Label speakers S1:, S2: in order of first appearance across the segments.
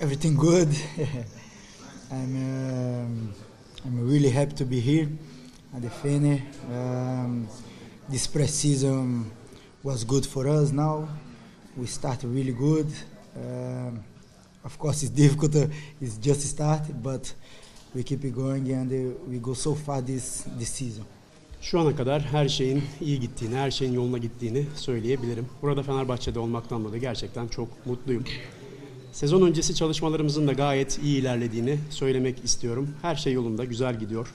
S1: everything good. I'm um, I'm really happy to be here at the Fener. Um, this pre-season was good for us. Now we start really good. Um, of course, it's difficult. uh, It's just started, but we keep it going and uh, we go so far this this season.
S2: Şu ana kadar her şeyin iyi gittiğini, her şeyin yoluna gittiğini söyleyebilirim. Burada Fenerbahçe'de olmaktan dolayı gerçekten çok mutluyum. Sezon öncesi çalışmalarımızın da gayet iyi ilerlediğini söylemek istiyorum. Her şey yolunda, güzel gidiyor.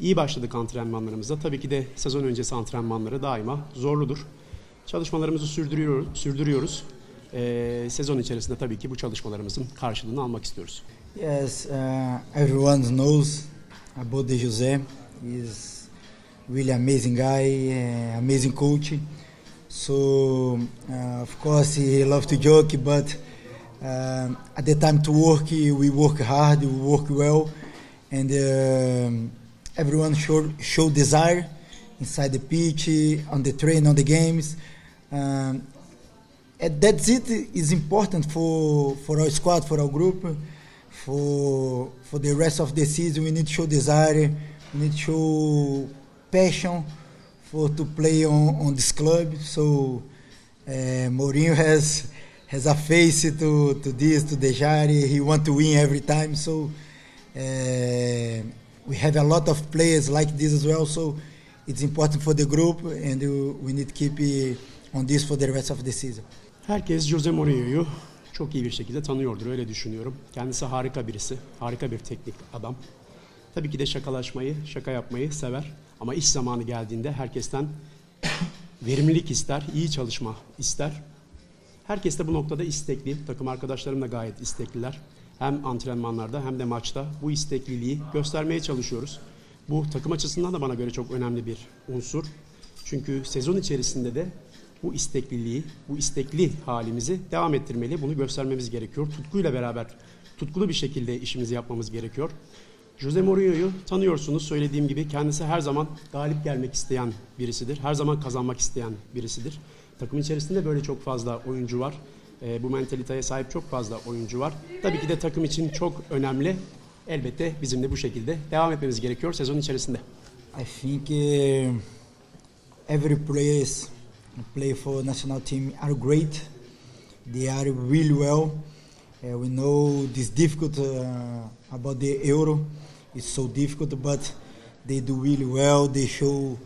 S2: İyi başladık antrenmanlarımıza. Tabii ki de sezon öncesi antrenmanları daima zorludur. Çalışmalarımızı sürdürüyor, sürdürüyoruz. Ee, sezon içerisinde tabii ki bu çalışmalarımızın karşılığını almak istiyoruz.
S1: Yes, uh, everyone knows about De Jose. He's really amazing guy, uh, amazing coach. So uh, of course he loves to joke, but um, at the time to work, we work hard, we work well, and um, everyone show show desire inside the pitch, on the train, on the games. Um, and that's it is important for for our squad for our group for for the rest of the season we need to show desire we need to show passion for to play on, on this club so uh, Mourinho has has a face to to this to Dejari he want to win every time so uh, we have a lot of players like this as well so it's important for the group and we need to keep on this for the rest of the season
S2: Herkes Jose Mourinho'yu çok iyi bir şekilde tanıyordur öyle düşünüyorum. Kendisi harika birisi, harika bir teknik adam. Tabii ki de şakalaşmayı, şaka yapmayı sever. Ama iş zamanı geldiğinde herkesten verimlilik ister, iyi çalışma ister. Herkes de bu noktada istekli. Takım arkadaşlarım da gayet istekliler. Hem antrenmanlarda hem de maçta bu istekliliği göstermeye çalışıyoruz. Bu takım açısından da bana göre çok önemli bir unsur. Çünkü sezon içerisinde de bu istekliliği, bu istekli halimizi devam ettirmeli. Bunu göstermemiz gerekiyor. Tutkuyla beraber, tutkulu bir şekilde işimizi yapmamız gerekiyor. Jose Mourinho'yu tanıyorsunuz. Söylediğim gibi kendisi her zaman galip gelmek isteyen birisidir. Her zaman kazanmak isteyen birisidir. Takım içerisinde böyle çok fazla oyuncu var. Ee, bu mentaliteye sahip çok fazla oyuncu var. Tabii ki de takım için çok önemli. Elbette bizim de bu şekilde devam etmemiz gerekiyor sezon içerisinde.
S1: I think uh, every players play for national team are great. They are really well. Uh, we know this difficult uh, about the Euro. It's so difficult, but they do really well. They show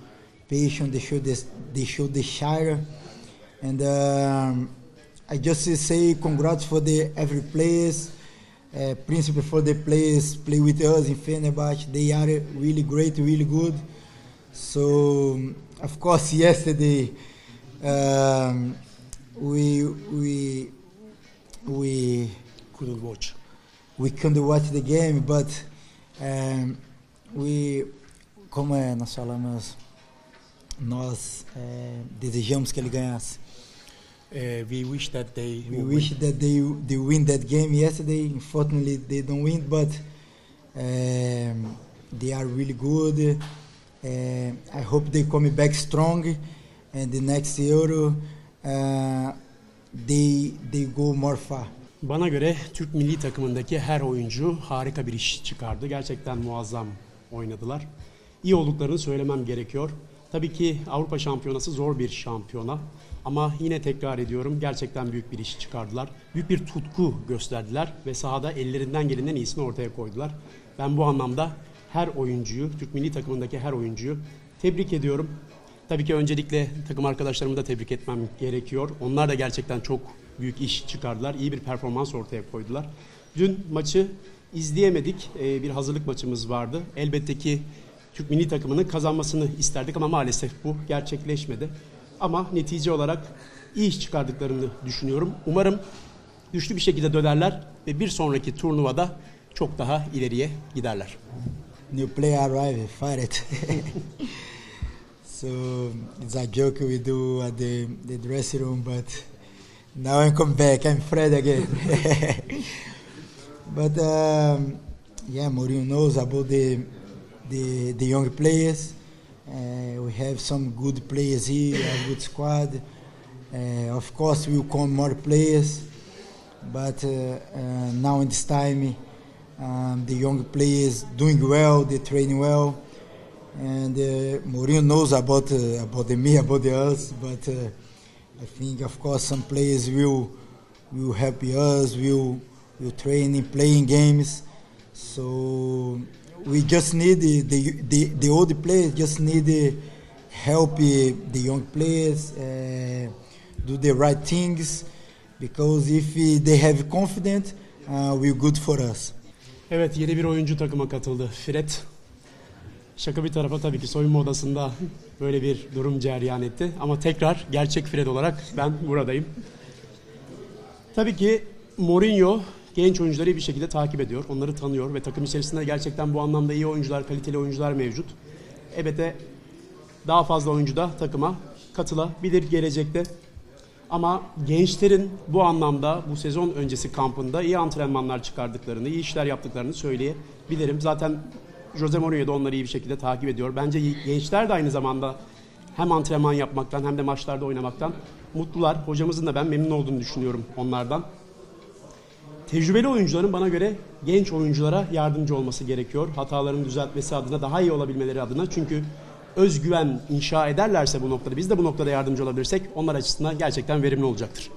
S1: patience. They show this. They show the shire. And um, I just say congrats for the every players. Uh, principally for the players play with us in Fenerbahce. They are really great, really good. So of course yesterday um, we we we
S2: Couldn't watch.
S1: we couldn't watch the game, but um, we como é, nós falamos nós eh, desejamos que ele ganhasse.
S3: Uh, we wish that they
S1: We wish
S3: win.
S1: that they they win that game yesterday. Unfortunately, they don't win, but um, they are really good. Uh, I hope they come back strong, and the next Euro uh, they they go more far.
S2: Bana göre Türk milli takımındaki her oyuncu harika bir iş çıkardı. Gerçekten muazzam oynadılar. İyi olduklarını söylemem gerekiyor. Tabii ki Avrupa Şampiyonası zor bir şampiyona. Ama yine tekrar ediyorum gerçekten büyük bir iş çıkardılar. Büyük bir tutku gösterdiler ve sahada ellerinden gelenin iyisini ortaya koydular. Ben bu anlamda her oyuncuyu, Türk milli takımındaki her oyuncuyu tebrik ediyorum. Tabii ki öncelikle takım arkadaşlarımı da tebrik etmem gerekiyor. Onlar da gerçekten çok büyük iş çıkardılar. İyi bir performans ortaya koydular. Dün maçı izleyemedik. Ee, bir hazırlık maçımız vardı. Elbette ki Türk milli takımının kazanmasını isterdik ama maalesef bu gerçekleşmedi. Ama netice olarak iyi iş çıkardıklarını düşünüyorum. Umarım güçlü bir şekilde dönerler ve bir sonraki turnuvada çok daha ileriye giderler.
S1: New player arrive, fight it. so it's a joke we do at the, the dressing room, but now I'm come back. I'm Fred again. but um, yeah, Mourinho knows about the the, the young players. Uh, we have some good players here, a good squad. Uh, of course, we will come more players. but uh, uh, now in this time, um, the young players doing well, they training well, and uh, Mourinho knows about uh, about the me, about the us, but uh, I think of course some players will will help us, will will training, playing games. So we just need the the, the, the old players just need the help the young players uh, do the right things because if they have confidence, uh, will good for us.
S2: Evet yeni bir oyuncu takıma katıldı. Fred. Şaka bir tarafa tabii ki soyunma odasında böyle bir durum cereyan etti. Ama tekrar gerçek Fred olarak ben buradayım. Tabii ki Mourinho genç oyuncuları bir şekilde takip ediyor. Onları tanıyor ve takım içerisinde gerçekten bu anlamda iyi oyuncular, kaliteli oyuncular mevcut. Elbette daha fazla oyuncu da takıma katılabilir gelecekte. Ama gençlerin bu anlamda bu sezon öncesi kampında iyi antrenmanlar çıkardıklarını, iyi işler yaptıklarını söyleyebilirim. Zaten Jose Mourinho da onları iyi bir şekilde takip ediyor. Bence gençler de aynı zamanda hem antrenman yapmaktan hem de maçlarda oynamaktan mutlular. Hocamızın da ben memnun olduğunu düşünüyorum onlardan. Tecrübeli oyuncuların bana göre genç oyunculara yardımcı olması gerekiyor. Hatalarını düzeltmesi adına, daha iyi olabilmeleri adına. Çünkü özgüven inşa ederlerse bu noktada, biz de bu noktada yardımcı olabilirsek onlar açısından gerçekten verimli olacaktır.